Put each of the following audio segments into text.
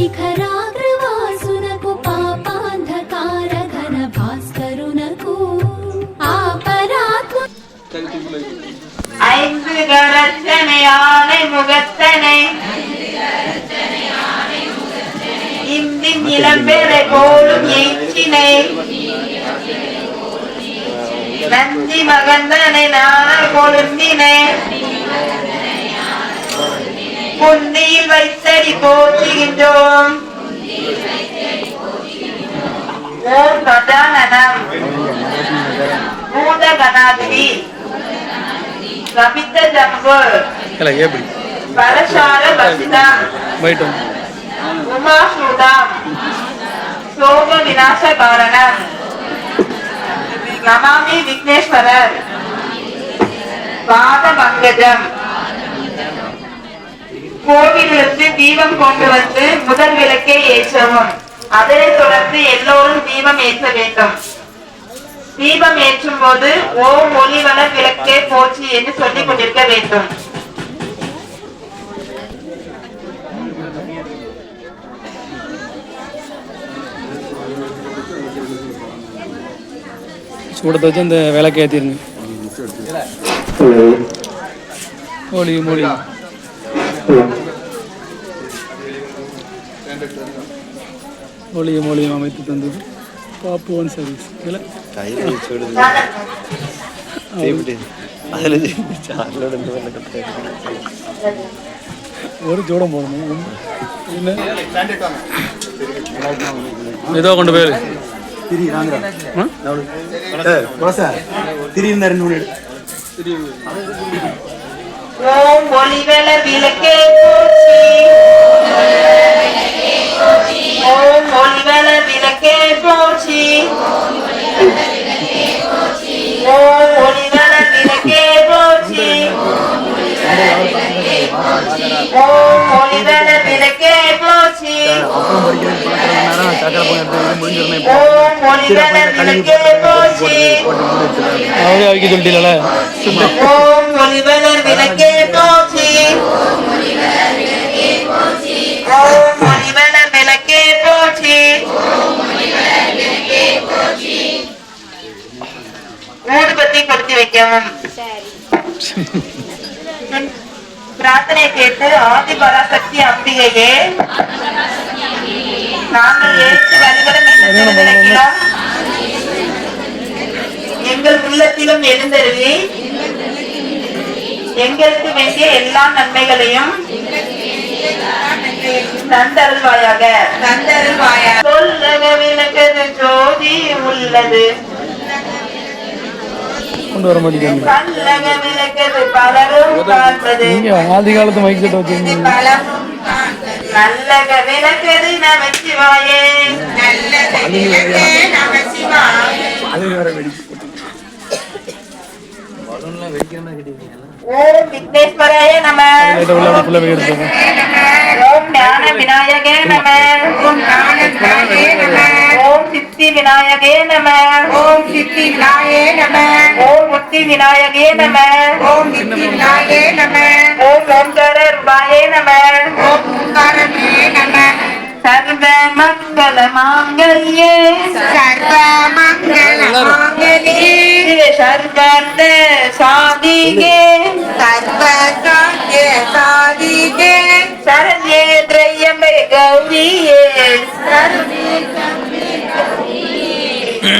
శిఖరాగ్రవాసునకు పాపాంధకార ఘన భాస్కరునకు ఆపరాత్మ ஐந்து கரத்தனை ஆனை முகத்தனை இந்தின் இளம்பெறை போலும் எச்சினை நந்தி மகந்தனை நான கொழுந்தினை புந்தியில் வைத்தடி போற்றுகின்றோம். ஓம் கதானனம் பூத கணாதிரி கபித்த ஜம்பு பலசார பசிதம் உமாசூதம். சோக விநாச காரணம் நமாமி விக்னேஸ்வரர். பாத பங்கஜம் கோவிலுக்கு தீபம் கொண்டு வந்து முதல் விளக்கை ஏற்றவும். அதனைத் தொடர்ந்து எல்லோரும் தீபம் ஏற்ற வேண்டும். தீபம் ஏற்றும் போது ஓம் ஒளிவளர் விளக்கே போச்சு என்று சொல்லிக் கொண்டிருக்க வேண்டும். சூடத்தை வச்சு அந்த மொழி மொழியும் மொழியும் அமைத்து தந்தது. பாப்புவன் சர்வீஸ் இல்லை ஒரு ஜோடம் போடணும். என்ன ஏதோ கொண்டு போயிரு திரி? திரி இருந்தா ரெண்டு மூணு ஓம் ஒளிவளர் விளக்கே போச்சி ஓம் ஒளிவளர் விளக்கே போச்சி ஓம் ஓம் ஒளிவளர் விளக்கே போற்றி அப்புறம் படிக்கிறது பழக்கம் நேரம் சக்கரை பொங்கல் எடுத்து முடிஞ்சிடணும் ஓம் ஒளிவளர் விளக்கே போற்றி போட்டு மூடி வச்சிடலாம் அவரே அவைக்க சொல்லிட்டீங்களே ஓம் ஒளிவளர் விளக்கே போற்றி ஓம் ஒளிவளர் விளக்கே போற்றி ஊதுபத்தி கொடுத்து வைக்கவும் பிரார்த்தனை கேட்டு ஆதி பராசக்தி அம்பிகையே நாங்கள் ஏற்று வழிபடும் இந்த திருவிளக்கிலும் எங்கள் உள்ளத்திலும் எழுந்தருவி எங்களுக்கு வேண்டிய எல்லா நன்மைகளையும் தந்தருள்வாயாக. தந்தருள்வாயாக. சொல்லக விளக்கது ஜோதி உள்ளது. கொண்டு வர மாட்டேங்க கல்லக விளக்கது பலரும் காண்பது நீங்க ஆதி காலத்து மைக் செட் வச்சிருந்தீங்க நல்லக விளக்கது நமச்சிவாயே. நல்லக விளக்கே நமச்சிவாயே. அது வேற வெடி ஓம் விக்னேஸ்வராய நம. ஓம் ஞான விநாயகே நம ஓம் ஞான விநாயகே நம ஓம் சித்தி விநாயகே நம ஓம் சித்தி விநாயகே நம ஓம் முத்தி விநாயகே நம ஓம் முத்தி விநாயகே நம ஓம் ஓம்கார ரூபாயே நம ஓம் ஓம்காரமே நம சர்வ மங்கள மாங்கல்யே சர்வ மங்கள மாங்கல்யே சர்வர்த சாதிகே. சர்வ சாத்திய சாதிகே. சரண்யே திரையம்பை கௌரியே.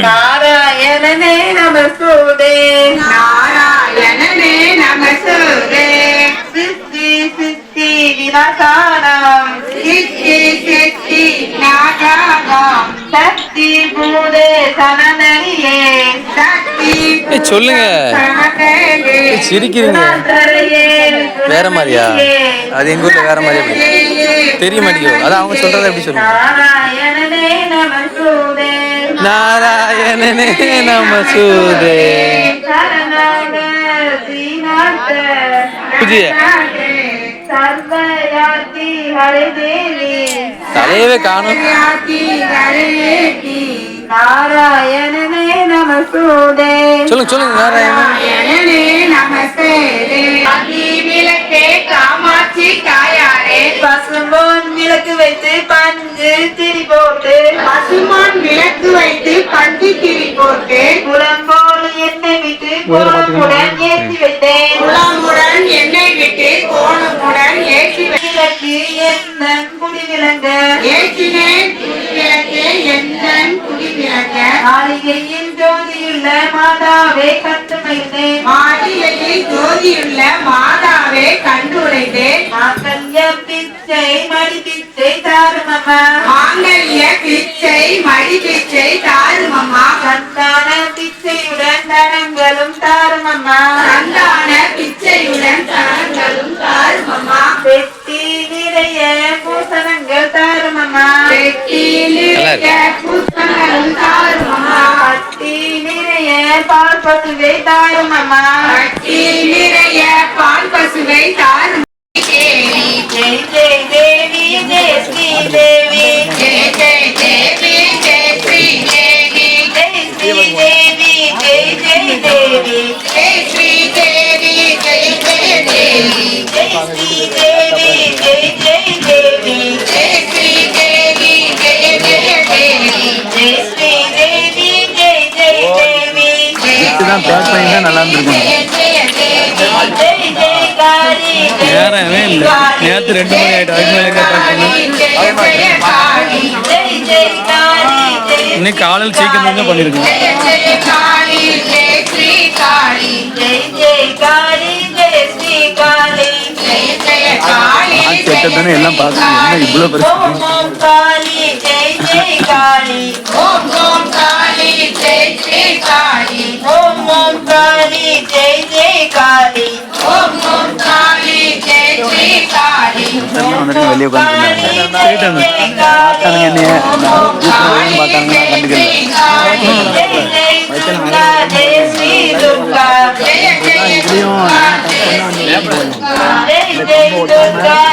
நாராயணனே நமசூதே நாராயணனே நமசூதே சித்தி சித்தி விநாசானம் சித்தி விநாசானம் சக்தி பூதே சனநரியே சக்தி ஏய், சொல்லுங்க. சிரிக்கிறீங்க. வேற மாதிரியா? அது எங்க ஊர்ல வேற மாதிரி எப்படி? தெரிய மாட்டேங்குது. அதான் அவங்க சொல்றதை எப்படி சொல்லுங்க நாராயணனே நம சூதே சரணாக தலையவே காணும். நாராயணனே நமசூதே சொல்லுங்க சொல்லுங்க நாராயணன். நமசேதே விளக்கே காமாட்சி தாயாரே. பசும்பொன் விளக்கே வைத்து பஞ்சு திரி போட்டு. பசுமான் விளக்கு வைத்து பஞ்சு திரி போட்டு. குளம்போல் எண்ணெய் விட்டு கோலமுடன் ஏற்றி வைத்தேன் குளமுடன் எண்ணெய் விட்டு கோணமுடன் ஏற்றி விளக்கு என்ன குடி விளங்க? ஏற்றினேன் குடிவிளக்கு எந்தன் குடிவிளக்க மாளிகையில் ஜோதியுள்ள மாதாவே கட்டுமைந்தேன் மாளிகையில் ஜோதியுள்ள மாதாவே கண்டுரைத்தேன் மாங்கல்ய பிச்சை மடி பிச்சை தாருமம்மா. மாங்கல்ய பிச்சை மடி பிச்சை தாருமம்மா. சந்தான தனங்களும் தாருமம்மா. சந்தான பிச்சையுடன் தனங்களும் தாருமம்மா. வெட்டி நிறைய பூசணங்கள் தாருமம்மா. வெட்டி நிறைய புத்தகங்களும் தாருமம்மா. பட்டி நிறைய பால் பசுவை தாருமம்மா. கட்டி நிறைய பால் பசுவை தாரும் பேக் பண்ணியிருந்தா நல்லா இருந்திருக்கும். ஜெய ஜெய தேவி ஜெய் ஜெய் காளி நேரமே இல்லை. நேற்று ரெண்டு மணி ஆயிட்டு அதுக்கு மேலே பேக் இன்னைக்கு காலையில் சீக்கிரம் தான் பண்ணியிருக்கோம் ஜெய ஜெய காளி ஜெய ஸ்ரீ காளி ஜெய் ஜெய் காளி ஜெய் ஸ்ரீ காளி ஜெய ஜெய காளி. நான் கேட்டதானே எல்லாம் பார்க்கணும் என்ன இவ்வளோ பெருசு காளி ஜெய் ஜெய் காளி ஓம் ஓம் காளி ஜெய ஸ்ரீ காளி வெளியே ஜெய் ஜெய் ஜெய்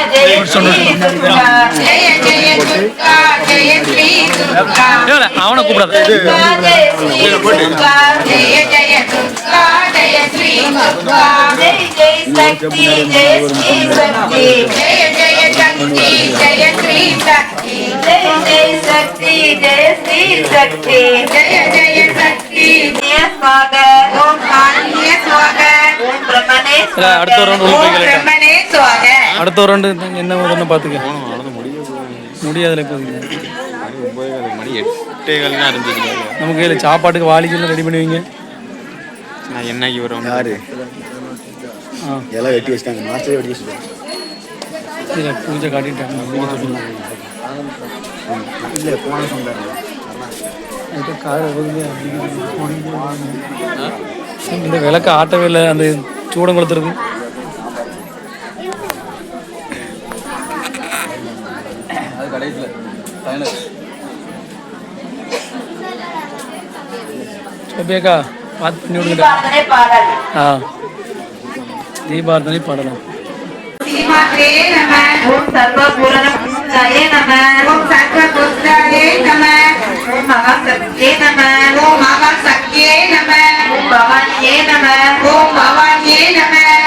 ஜெய ஜெய ஜெய் ஜெய் ஜெய் ஜெய ஜெய ஜெய அவனை கூப்பிடாத ஜெய் ஜெய ஜெய துர்கா ஜெய ஸ்ரீ துர்கா ஜெய் ஜெய் சக்தி ஜெய் ஸ்ரீ சக்தி ஜெய ஜெய சக்தி ஜெய ஸ்ரீ சக்தி ஜெய் ஜெய் சக்தி ஜெய் ஸ்ரீ சக்தி ஜெய ஜெய சக்தி ஸ்வாக ஓம் காளிய சுவாக ஓம் பிரம்மனே இல்லை அடுத்த ஒரு ரவுண்ட் போய் பிரம்மனே சுவாக அடுத்த ஒரு ரவுண்டு என்ன வருதுன்னு பார்த்துக்க முடியாதுல இருந்துச்சு நமக்கு சாப்பாட்டுக்கு வாளிக்கெல்லாம் ரெடி பண்ணுவீங்க. நான் என்னைக்கு வரும்? யாரு? ஆ. எல்லாம் வெட்டி வச்சிட்டாங்க. மாஸ்டரே வெட்டி வச்சுட்டாங்க. இல்லை பூஜை காட்டிட்டாங்க. இல்லை போன சொன்னாங்க. இந்த விளக்கு ஆட்டவே இல்லை. அந்த சூடம் கொடுத்துருக்கு. அது கடைசியில். பார்த்து பண்ணி விடுங்க ஆ தீபார்த்தனை பாடலாம்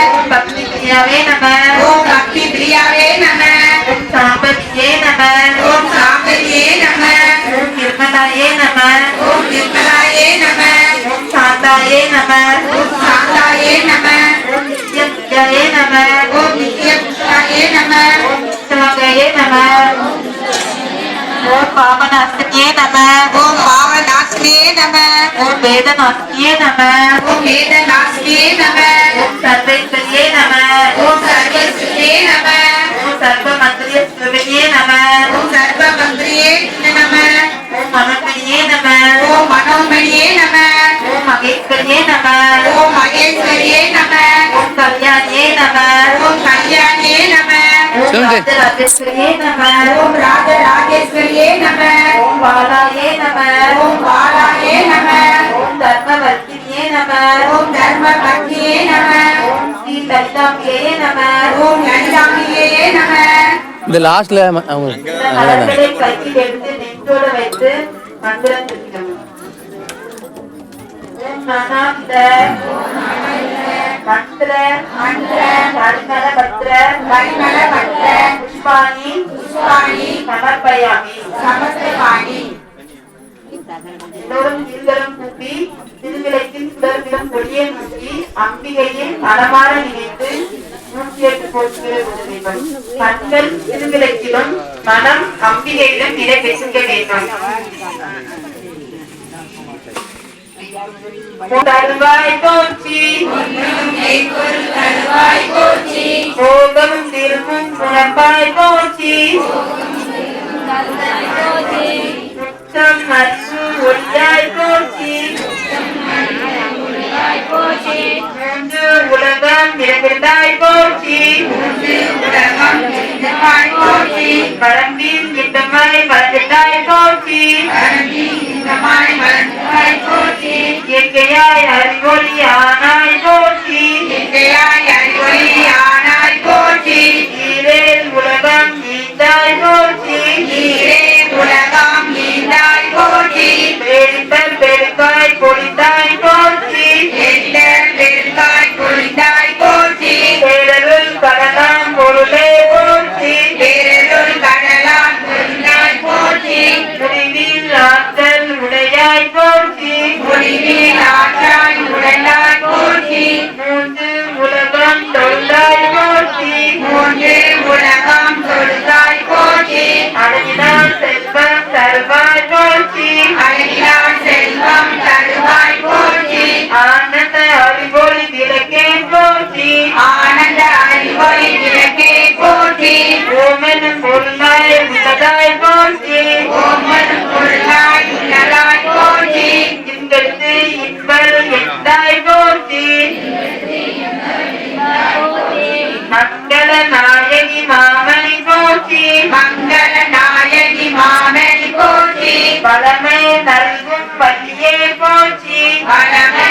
ஓம் பக்தி பிரியாவே நம ஓம் பிரியாவே நம ஓம் சாம்பவியே நம ஓம் சாம்பரியே நம ஓம் நிர்மலாயே நம ஓம் நிர்மலாயே நம ஓம் சாந்தாயே நம ஓம் சாந்தாயே நம ஓம் நித்ய வித்யாயே நம ஓம் நித்ய புத்திராயே நம ஓம் நித்யாகயே நம ஓம் பாவனாஸ்தியே நம ஓம் பாவநாசினியே நம ஓம் வேதநாஸ்தியே நம ஓம் வேதநாசினியே நம ஓம் சர்வேஸ்வரியே நம ஓம் சர்வஸ்வரியே நம ஓம் சர்வ மந்திரிய சுரவியே நம ஓம் சர்வ மந்திரியே நம ஓம் மனோமணியே நம ஓம் மனோமணியே நம ஓம் மகேஸ்வரியே நம ஓம் மகேஸ்வரியே நம ஓம் கல்யாணியே நம ஓம் கல்யாணியே நம ஓம் சொல்லுங்க. ராஜராஜேஸ்வரியே நம ஓம் ராஜராஜேஸ்வரியே நம ஓம் பாலாயே நம ஓம் பாலாயே நம ஓம் தர்மவர்த்தினியே நம ஓம் தர்ம பத்னியே நம ஓம் ஸ்ரீ லலிதாம்பிகையே நம ஓம் லலிதாம்பிகையே நம இந்த லாஸ்ட்ல அவங்க உப்போட வைத்து மந்திரம் சொல்லிக்கணும். மனாந்த எல்லோரும் நீங்களும் கூப்பி திருவிளக்கின் சுடர்களும் அம்பிகையை மனமாற நினைத்து நூற்றி எட்டு மனம் அம்பிகையிலும் நிலை பேசுங்க வேண்டும். மனமே நல்கும் வழியே போச்சு மனமே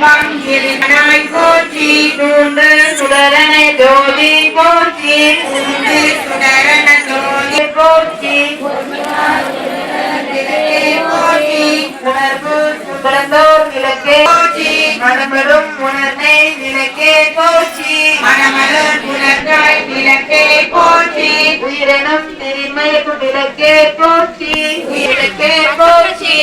இன்பம் இருமனாய் போற்றி தூண்டு சுடரன ஜோதி போற்றி தூண்டு சுடரன ஜோதி போற்றி. மனமரும் உணர்வை விளக்கே போச்சி மனமரும் உணர்வை விளக்கே போச்சி உயிரினம் திருமை விளக்கே போச்சி விளக்கே போச்சி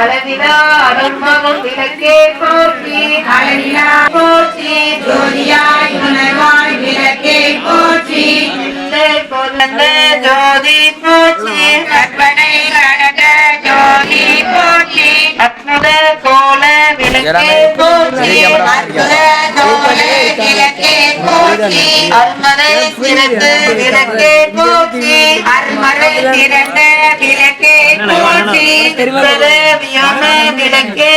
அளவிலா அருள்மகம் விளக்கே போற்றி. அளவிலா போற்றி. ஜோதியாய் உணர்வாய் விளக்கே போற்றி. ஜோதி போற்றி. கற்பனை கடக ஜோதி போற்றி. அற்புத கோல் கிழக்கே போற்றி கோலே கிழக்கே போற்றி அருமறை சிறந்து விளக்கே போற்றி அருமறை சிறந்த விளக்கே போற்றி பரவியான விளக்கே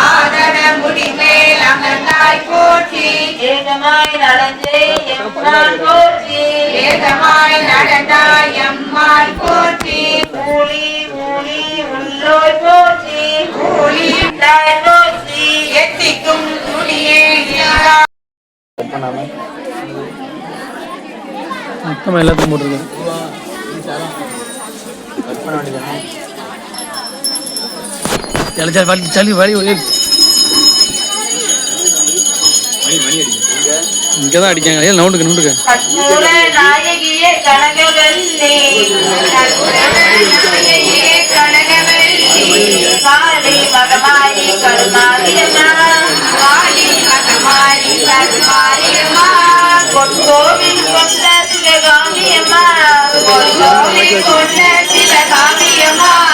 ஆதன முடிமேல் அமர்ந்தாய் போற்றி. ஏகமாய் நடந்தே எம்மாள் போற்றி. ஏகமாய் நடந்தாய் எம்மாள் போற்றி. ஊழி ஊழி உள்ளோய் போற்றி. ஊழி போற்றி. எல்லாத்தையும் போட்டிருக்கேன் चलो चल बड़ी चली बड़ी हो இங்க தான் அடிக்காங்க ஏன் நவுண்டுக்கு நவுண்டுக்கு கொண்ட சிவகாமியம்மா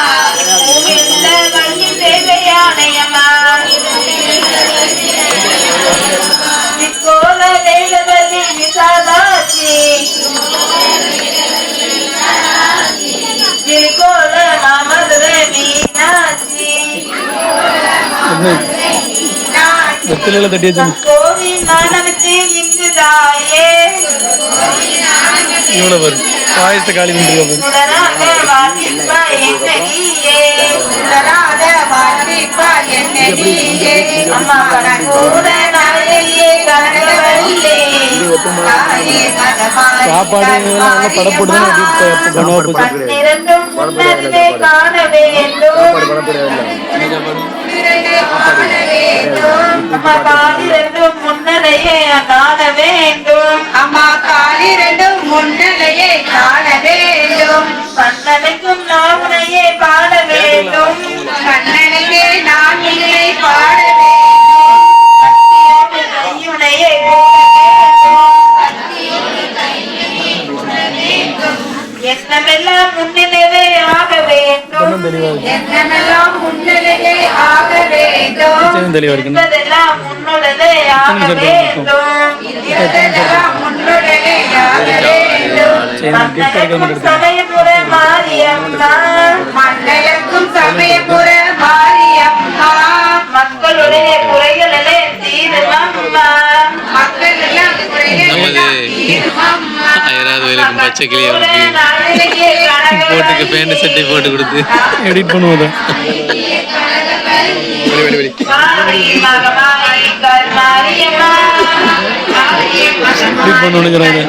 வெத்திலையில தட்டி வச்சு கோவில் வரும் பாயசத்தை காலி மகமாயி சாப்பாடு இதெல்லாம் நல்லா படப்போட்டு தான் வெட்டி கனவா கண்ணனுக்கும் நாமுனையே பாட வேண்டும். கண்ணனுக்கு நான் இல்லை பாட என்னமெல்லாம் முன்னிலவே ஆக வேண்டும். என்னமெல்லாம் முன்னலையே ஆக வேண்டும். என்பதெல்லாம் முன்னுடனே ஆக வேண்டும். முன்னுடனே ஆக சமயபுர மாரியம்மா. மன்னனுக்கும் சமயபுர மாரியம்மா. மக்களுடைய குறைகளிலே தீரம்மா மக்கள் எல்லாம் நமது பச்சை கிளி அவருக்கு போட்டுக்கு பேண்ட் சட்டை போட்டு கொடுத்து. எடிட் பண்ணுவோம் எடிட் பண்ணுங்கிறாங்க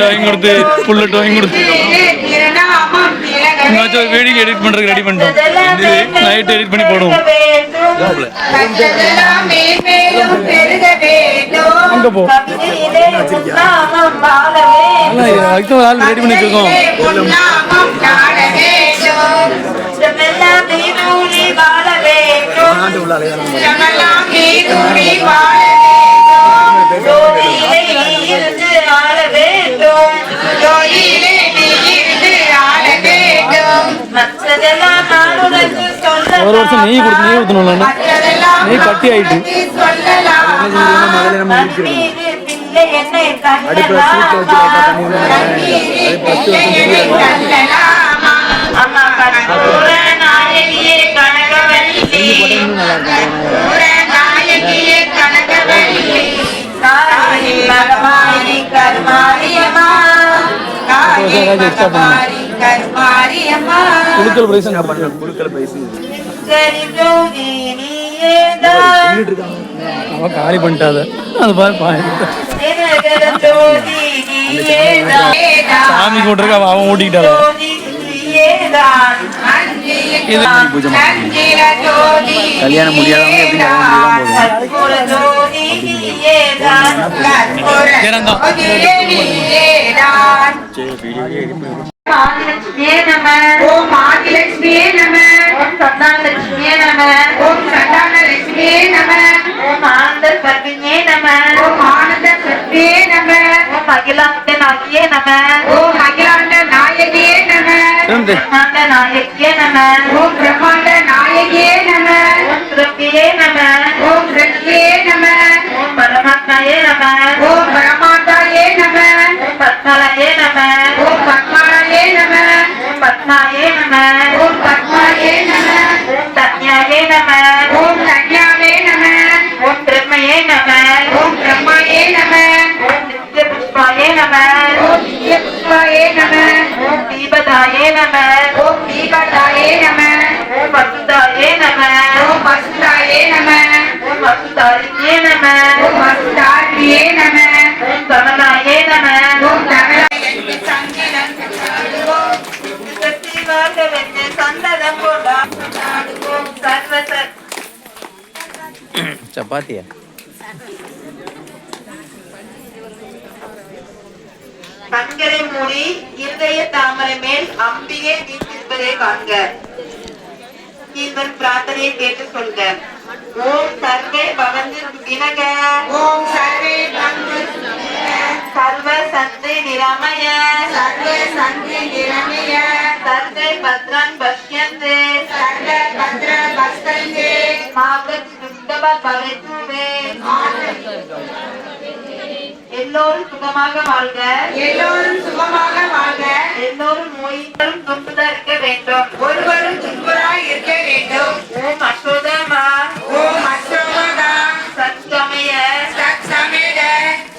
வாங்கி கொடுத்து புல்லட் வாங்கி கொடுத்து. எங்கேயாச்சும் வீடியோ எடிட் பண்ணுறதுக்கு ரெடி பண்ணிட்டோம். நைட் எடிட் பண்ணி போடுவோம். அங்கே போ. அதுக்கு ஆள் ரெடி பண்ணி வச்சிருக்கோம் பொன்னாமம் ஒரு வருஷம் நெய் கொடுத்து நெய் மற்றதெல்லாம் நெய் கட்டி ஆயிட்டு. நீ சொல்லலாம் கண்ணீரு பிள்ளை என்னை கண்ணலாமா அம்மா கற்பூர நாயகியே கனகவல்லி காளி மகமாயி கருமாரியம்மா. குழுக்கள் பிரைஸ் குழுக்கள் பிரைஸ் அவன் காலி பண்ணிட்டாத. அது சாமி கூட்டிருக்க அவன் அவன் இது. கல்யாணம் முடியாதவங்க எப்படி கல்யாணம் முடியாம போதும் மகாலட்சுமியே நம ஓம் ஆதிலட்சுமியே நம ஓம் சந்தானலட்சுமியே நம ஓம் சந்தானலட்சுமியே நம ஓம் ஆனந்த பத்மியே நம ஓம் ஆனந்த சத்யே நம ஓம் அகிலாண்ட நாயகியே நம ஓம் அகிலாண்ட நாயகியே நம. பிரம்மாண்ட நாயகியே நம ஓம் பிரம்மாண்ட நாயகியே நம ஓம் திருப்பியே நம ஓம் ரத்தியே நம ஓம் பரமாத்மாயே நம ஓம் பரமாத்தாயே நம ஓம் பத்மலாயே நம ஓம் பத்மாயே நம ஓம் பத்மாயே நம ஓம் பத்மாயே நம ஓம் தன்யாயே நம ஓம் கன்யாவே நம ஓம் பிரம்மையே நம ஓம் பிரம்மாயே நம ஓம் நித்ய புஷ்பாயே நம ஓம் நித்ய புஷ்பாயே நம ஓம் தீபதாயே நம ஓம் தீபதாயே நம ஓம் வசுதாயே நம ஓம் வசுதாயே நம ஓம் வசுதாரியே நம ஓம் வசுதாரியே நம ஓம் கமலாயே நம பாத்தியா கண்களை மூடி இருதய தாமரை மேல் அம்பிகை வீட்டிருப்பதை காண்க. கீழ்வரும் பிரார்த்தனையை கேட்டு சொல்க ஓம் சர்வே பவந்து வினக. ஓம் சர்வே பந்து சர்வ சந்தை நிராமய. சர்வே சந்தி நிரமய. சர்வே பத்ரான் பஷ்யந்தே. சர்வ பத்ர எல்லோரும் சுகமாக வாழ்க. எல்லோரும் சுகமாக வாழ்க. எல்லோரும் நோயிலும் துன்புதா இருக்க வேண்டும். ஒருவரும் துன்புறாய் இருக்க வேண்டும். ஓம் அசோதமா ஓம் அசோகதா சத்கமய சத்சமேத.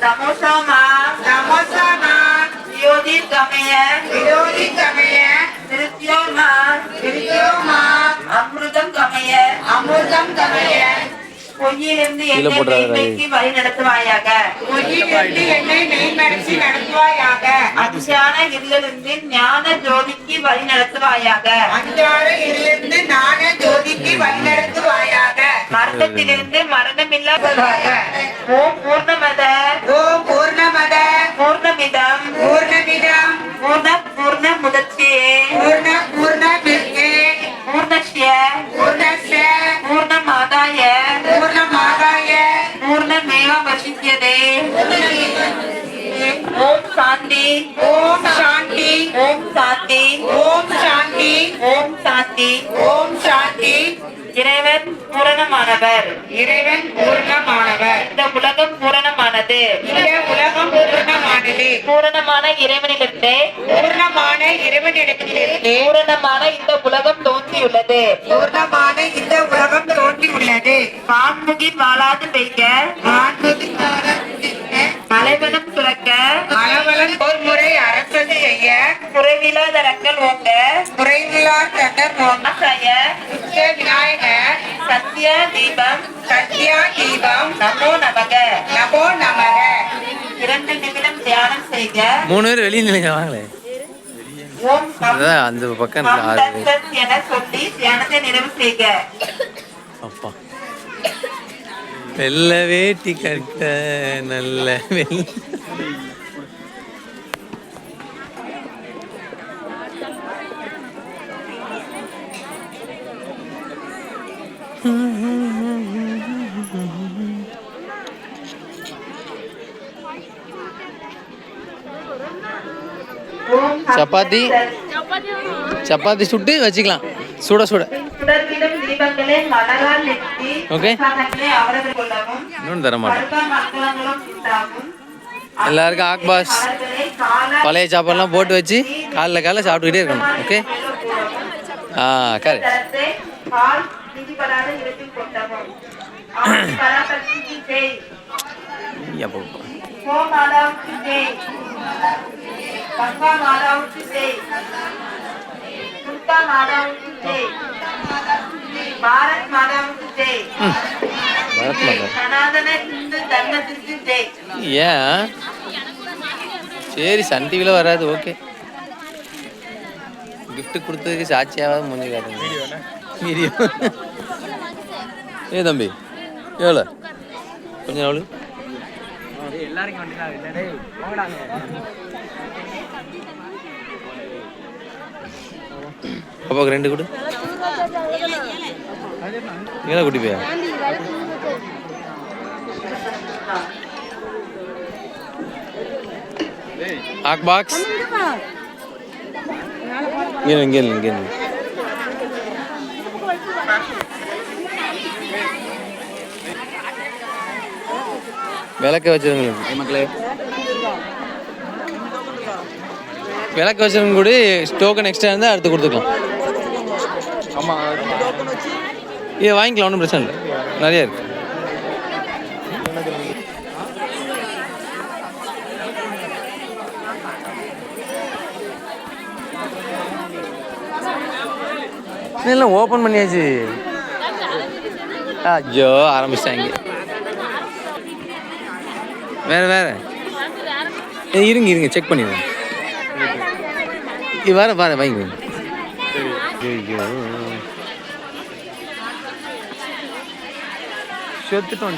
தமோசமா நமோசமா யோதிர்கமய விரோதி கமய நிருத்யோமா. விரியோமா அமிர்தம் கமய அமிர்தம் கமய பொய்யிலிருந்து என்னை மெய்மைக்கு வழி நடத்துவாயாக. பொய்யிலிருந்து என்னை மெய்மறைச்சி நடத்துவாயாக. அஞ்ஞான இருளிலிருந்து ஞான ஜோதிக்கு வழி நடத்துவாயாக. அன்றாட இருந்து ஞான ஜோதிக்கு வழிநடத்துவாயாக மரணத்திலிருந்து மரணமில்லாததாக. ஓம் பூர்ணமத. ஓம் பூர்ணமத. பூர்ணமிதம். பூர்ணமிதம். பூர்ண பூர்ண முதச்சே பூர்ண பூர்ண பிர்கே பூர்ணஸ்ய பூர்ணஸ்ய வசிஷ்யதே ஓம் சாந்தி. ஓம் சாந்தி. ஓம் சாந்தி. ஓம் சாந்தி. ஓம் சாந்தி. ஓம் சாந்தி. இறைவன் பூரணமானவர். இறைவன் பூரணமானவர். இந்த உலகம் பூரணமானது. இந்த உலகம் பூரணமானது. பூரணமான இறைவனிடத்தே. பூரணமான இறைவனிடத்திலிருந்து பூரணமான இந்த உலகம் தோன்றியுள்ளது. பூர்ணமான இந்த உலகம் தோன்றியுள்ளது. வான்முகி வாழாது பெய்க. வான்முகி மலைவனம் செய்ய குறைவிலாதரங்கள் ஓங்க குறைவிலா தன்னர் ஆசாய உச்ச விநாயகர் சத்ய தீபம் சத்யா தீபம் நமோ நமக நமோ நமக இரண்டு நிமிடம் தியானம் செய்க மூணு பேர். வெளியே நிலைங்க வாங்களே அந்த பக்கம் என சொல்லி தியானத்தை நிறைவு செய்க. அப்பா. வெள்ள வேட்டி கட்ட நல்ல வெள்ள. சப்பாத்தி? தத் தத். சப்பாத்தி சுட்டு வச்சுக்கலாம். சுட சுட. கொள்ளவும் இன்னொன்று தர மாட்டேன். எல்லாருக்கும் ஆக்பாஸ் பழைய சாப்பாடுலாம் போட்டு வச்சு காலைல காலைல சாப்பிட்டுக்கிட்டே இருக்கணும். ஓகே? ஆ கரெக்ட். தரத்தை பால் மிதிபடாத இடத்தில் கொட்டவும் ஆதி பராசக்திக்கு ஜெய். அப்போ கோ மாதாவுக்கு ஜெய். கங்கா மாதாவுக்கு ஜெய். துர்கா மாதாவுக்கு ஜெய். பாரத் மாதாவுக்கு ஜெய். பரத் மாதா சனாதன இந்து தர்மத்திற்கு ஜெய். ஏன் சரி சன் டிவியில் வராது ஓகே. gift கொடுத்ததுக்கு சாட்சியாவது முடிஞ்சு காட்டுங்க. வீடியோ ஏ தம்பி எவ்வளோ கொஞ்சம் எவ்வளோ அப்பாவுக்கு ரெண்டு கொடு ஏழை குட்டி போயா ஆக் பாக்ஸ் இங்கே இங்கே இங்கே விளக்க வச்சவங்களுக்கு மக்களே. விளக்க வச்சவங்க கூட டோக்கன் எக்ஸ்ட்ரா இருந்தால் அடுத்து கொடுத்துக்கலாம். ஆமாம் இதை வாங்கிக்கலாம் ஒன்றும் பிரச்சனை இல்லை. நிறைய இருக்கு. எல்லாம் ஓப்பன் பண்ணியாச்சு. ஐயோ ஆரம்பிச்சிட்டாங்க. வேறு வேறு. இருங்க இருங்க செக் பண்ணிடுவோம் இது வேறு வேறு வாங்கி செத்துட்டோம்